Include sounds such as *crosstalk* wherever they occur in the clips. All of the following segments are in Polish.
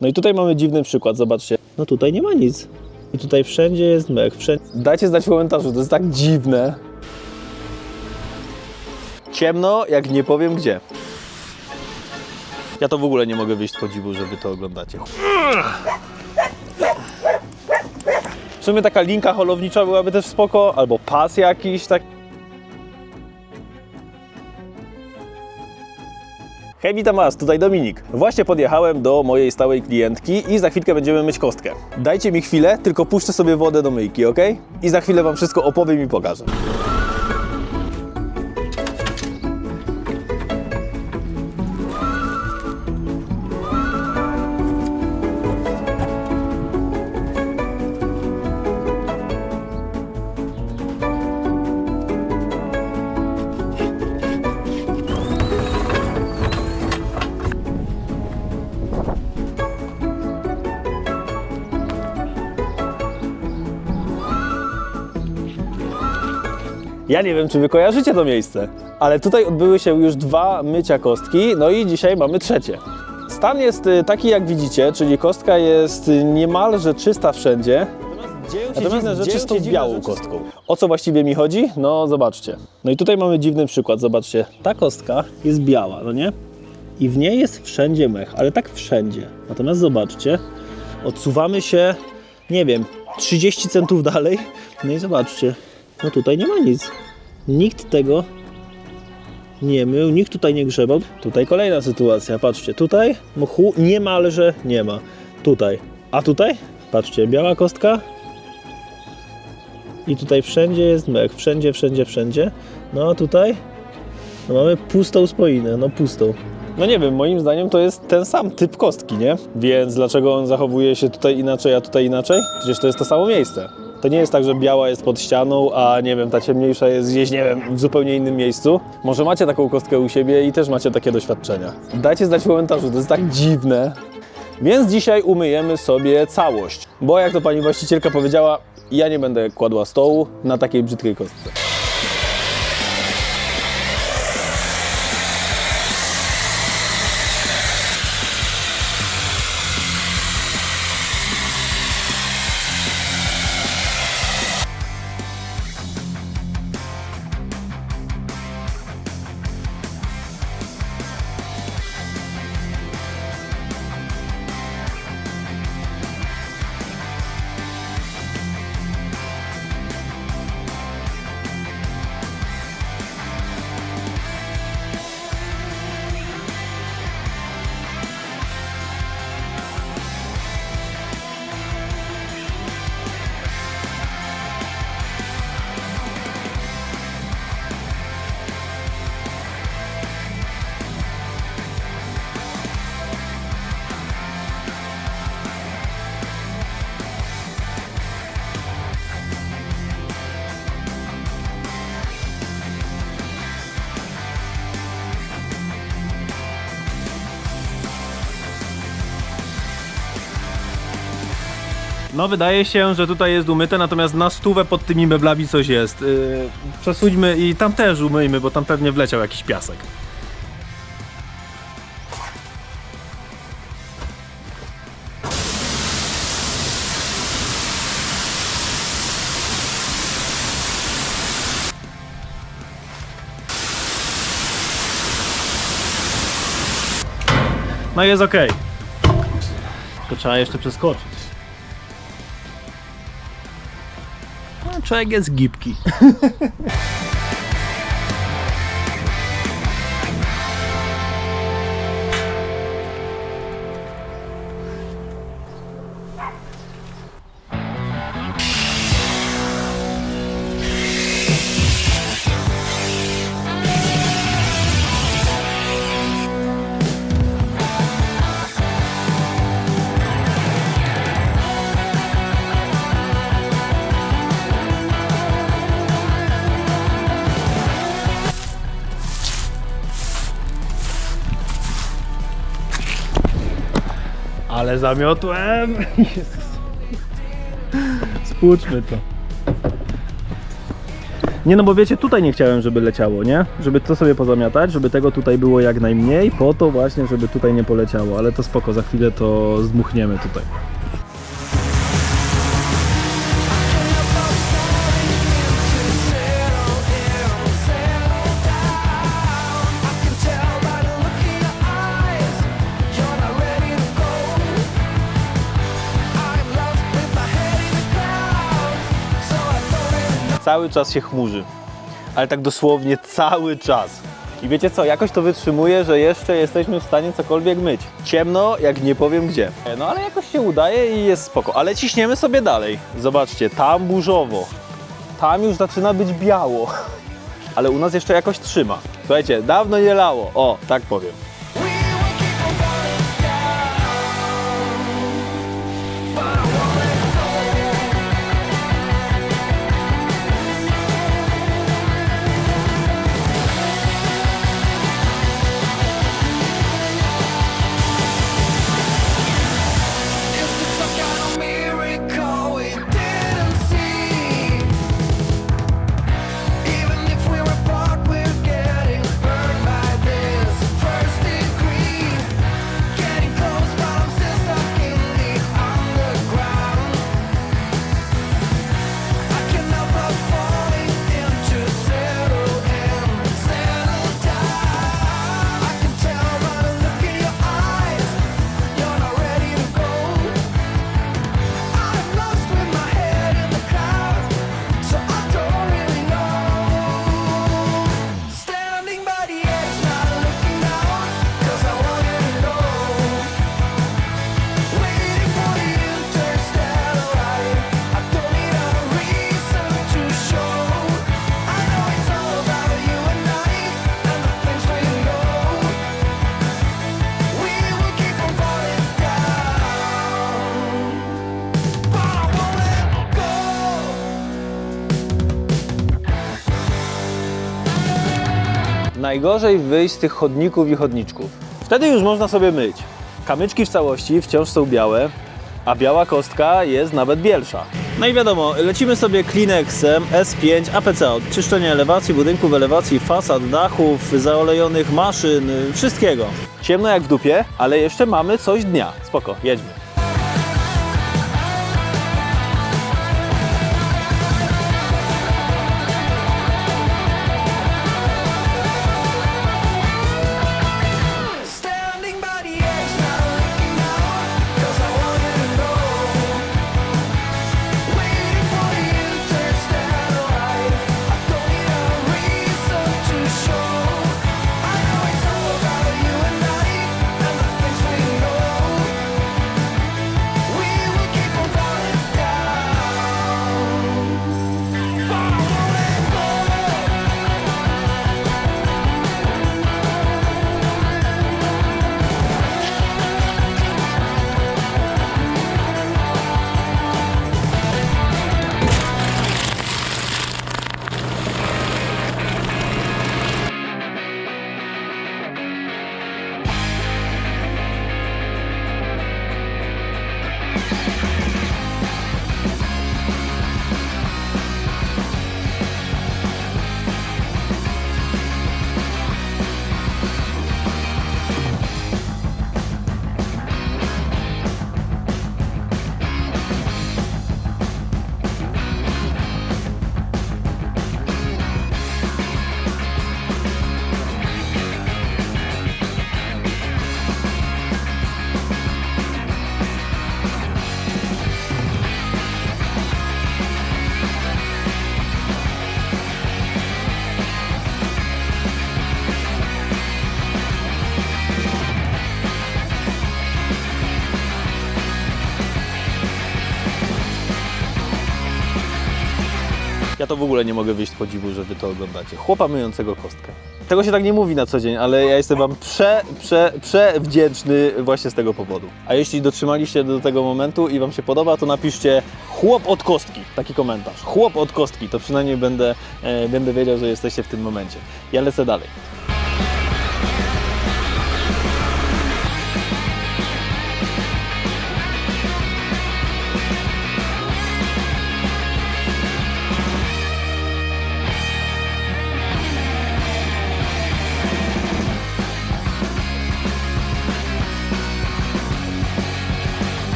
No i tutaj mamy dziwny przykład, zobaczcie. No tutaj nie ma nic. I tutaj wszędzie jest mech, wszędzie... Dajcie znać w komentarzu, to jest tak dziwne. Ciemno, jak nie powiem gdzie. Ja to w ogóle nie mogę wyjść z podziwu, że wy to oglądacie. W sumie taka linka holownicza byłaby też spoko, albo pas jakiś, tak. Hej, witam Was, tutaj Dominik. Właśnie podjechałem do mojej stałej klientki i za chwilkę będziemy myć kostkę. Dajcie mi chwilę, tylko puszczę sobie wodę do myjki, ok? I za chwilę Wam wszystko opowiem i pokażę. Ja nie wiem, czy wy kojarzycie to miejsce, ale tutaj odbyły się już dwa mycia kostki, no i dzisiaj mamy trzecie. Stan jest y, taki, jak widzicie, czyli kostka jest niemalże czysta wszędzie. Natomiast dziwne rzeczy z tą białą kostką. O co właściwie mi chodzi? No zobaczcie. No i tutaj mamy dziwny przykład, zobaczcie. Ta kostka jest biała, no nie? I w niej jest wszędzie mech, ale tak wszędzie. Natomiast zobaczcie, odsuwamy się, nie wiem, 30 centów dalej, no i zobaczcie, no tutaj nie ma nic. Nikt tego nie mył, nikt tutaj nie grzebał. Tutaj kolejna sytuacja, patrzcie, tutaj mchu niemalże nie ma. Tutaj. A tutaj? Patrzcie, biała kostka. I tutaj wszędzie jest mech, wszędzie, wszędzie, wszędzie. No a tutaj no mamy pustą spoinę, no pustą. No nie wiem, moim zdaniem to jest ten sam typ kostki, nie? Więc dlaczego on zachowuje się tutaj inaczej, a tutaj inaczej? Przecież to jest to samo miejsce. To nie jest tak, że biała jest pod ścianą, a nie wiem, ta ciemniejsza jest gdzieś, nie wiem, w zupełnie innym miejscu. Może macie taką kostkę u siebie i też macie takie doświadczenia. Dajcie znać w komentarzu, to jest tak dziwne. Więc dzisiaj umyjemy sobie całość. Bo jak to pani właścicielka powiedziała, ja nie będę kładła stołu na takiej brzydkiej kostce. No wydaje się, że tutaj jest umyte, natomiast na stówę pod tymi meblami coś jest. Yy, przesuńmy i tam też umyjmy, bo tam pewnie wleciał jakiś piasek. No jest ok. To trzeba jeszcze przeskoczyć. Człowiek jest gibki. *laughs* Ale zamiotłem! *laughs* Spłuczmy to. Nie no bo wiecie, tutaj nie chciałem, żeby leciało, nie? Żeby to sobie pozamiatać, żeby tego tutaj było jak najmniej, po to właśnie, żeby tutaj nie poleciało, ale to spoko, za chwilę to zdmuchniemy tutaj. Cały czas się chmurzy, ale tak dosłownie cały czas. I wiecie co, jakoś to wytrzymuje, że jeszcze jesteśmy w stanie cokolwiek myć. Ciemno, jak nie powiem gdzie. No ale jakoś się udaje i jest spoko. Ale ciśniemy sobie dalej. Zobaczcie, tam burzowo. Tam już zaczyna być biało. *laughs* Ale u nas jeszcze jakoś trzyma. Słuchajcie, dawno nie lało. O, tak powiem. Najgorzej wyjść z tych chodników i chodniczków. Wtedy już można sobie myć. Kamyczki w całości wciąż są białe, a biała kostka jest nawet bielsza. No i wiadomo, lecimy sobie Kleenexem S5 APC, czyszczenie elewacji, budynków, elewacji, fasad, dachów, zaolejonych maszyn, wszystkiego. Ciemno jak w dupie, ale jeszcze mamy coś dnia. Spoko, jedźmy. To w ogóle nie mogę wyjść z podziwu, że wy to oglądacie. Chłopa myjącego kostkę. Tego się tak nie mówi na co dzień, ale ja jestem wam prze, prze, prze wdzięczny właśnie z tego powodu. A jeśli dotrzymaliście do tego momentu i wam się podoba, to napiszcie chłop od kostki. Taki komentarz. Chłop od kostki, to przynajmniej będę, e, będę wiedział, że jesteście w tym momencie. Ja lecę dalej.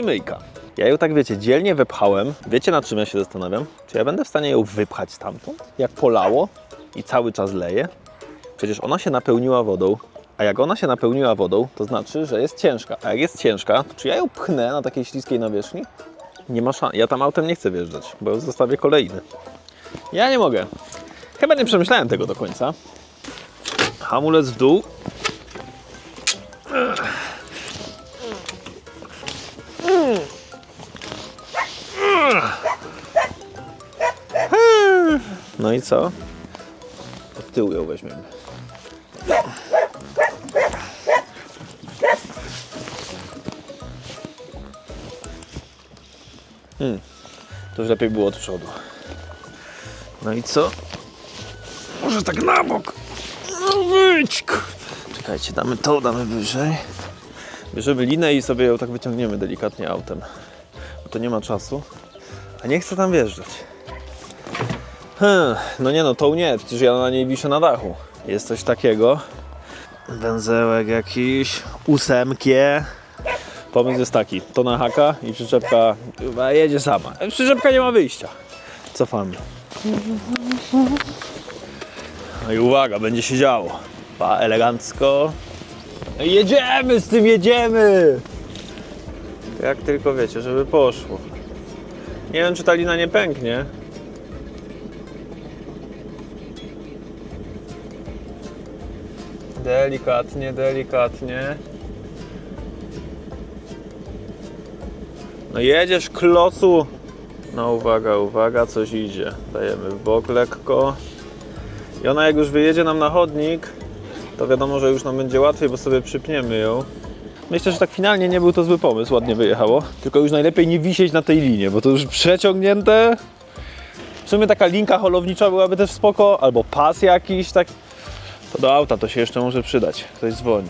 Stoi myjka. Ja ją tak, wiecie, dzielnie wypchałem. Wiecie, nad czym ja się zastanawiam? Czy ja będę w stanie ją wypchać stamtąd? Jak polało i cały czas leje? Przecież ona się napełniła wodą, a jak ona się napełniła wodą, to znaczy, że jest ciężka. A jak jest ciężka, to czy ja ją pchnę na takiej śliskiej nawierzchni? Nie ma szans. Ja tam autem nie chcę wjeżdżać, bo zostawię kolejny. Ja nie mogę. Chyba nie przemyślałem tego do końca. Hamulec w dół. No i co? Od tyłu ją weźmiemy. Hmm. To już lepiej było od przodu. No i co? Może tak na bok. No wyjdź. Czekajcie, damy to, damy wyżej. Bierzemy linę i sobie ją tak wyciągniemy delikatnie autem. Bo to nie ma czasu. A nie chcę tam wjeżdżać. Hmm, no nie no, tą nie, przecież ja na niej wiszę na dachu. Jest coś takiego. Węzełek jakiś, ósemkie. Pomysł jest taki, to na haka i przyczepka chyba jedzie sama. Przyczepka nie ma wyjścia. Cofamy. No i uwaga, będzie się działo. Pa, elegancko. No jedziemy z tym, jedziemy! Jak tylko wiecie, żeby poszło. Nie wiem, czy ta lina nie pęknie. Delikatnie, delikatnie. No jedziesz, klocu. No uwaga, uwaga, coś idzie. Dajemy w bok lekko. I ona jak już wyjedzie nam na chodnik, to wiadomo, że już nam będzie łatwiej, bo sobie przypniemy ją. Myślę, że tak finalnie nie był to zły pomysł, ładnie wyjechało. Tylko już najlepiej nie wisieć na tej linie, bo to już przeciągnięte. W sumie taka linka holownicza byłaby też spoko, albo pas jakiś, tak. To do auta to się jeszcze może przydać. Ktoś dzwoni.